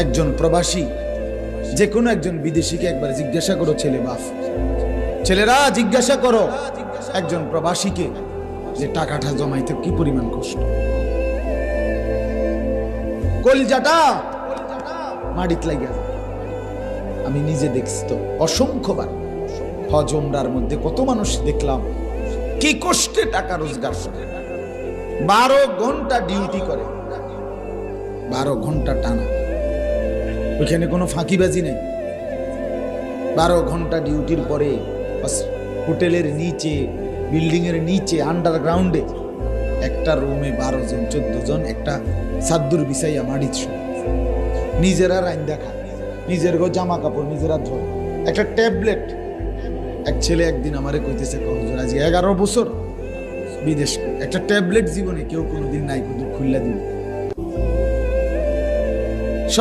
একজন প্রবাসী, যে কোনো একজন বিদেশিকে একবার জিজ্ঞাসা করো, ছেলে বাপ, ছেলেরা, জিজ্ঞাসা করো। একজন প্রবাসীকে, যে টাকাটা জমাইতে কি পরিমাণ কষ্ট? কলজাটা মাটিত লাগিয়া আমি নিজে দেখছি তো, অসংখ্যবার হজ ওমরার মধ্যে কত মানুষ দেখলাম, কি কষ্টে টাকা রোজগার করে। বারো ঘণ্টা ডিউটি করে, বারো ঘণ্টা টানা। ওইখানে কোনো ফাঁকিবাজি নেই। বারো ঘণ্টা ডিউটির পরে হোটেলের নিচে বিল্ডিং এর নিচে, আন্ডারগ্রাউন্ডে একটা রুমে বারো জন, চোদ্দ জন, একটা সাদ্দুর বিছাইয়া মাড়িত নিজেরা রাইন দেখা, নিজের গো জামা কাপড়, নিজেরা ধোয়। একটা ট্যাবলেট। এক ছেলে একদিন আমারে কইতেছে কহজুর আজ এগারো বছর বিদেশ একটা ট্যাবলেট জীবনে কেউ কোনোদিন নাই, কিন্তু খুললা দিবে।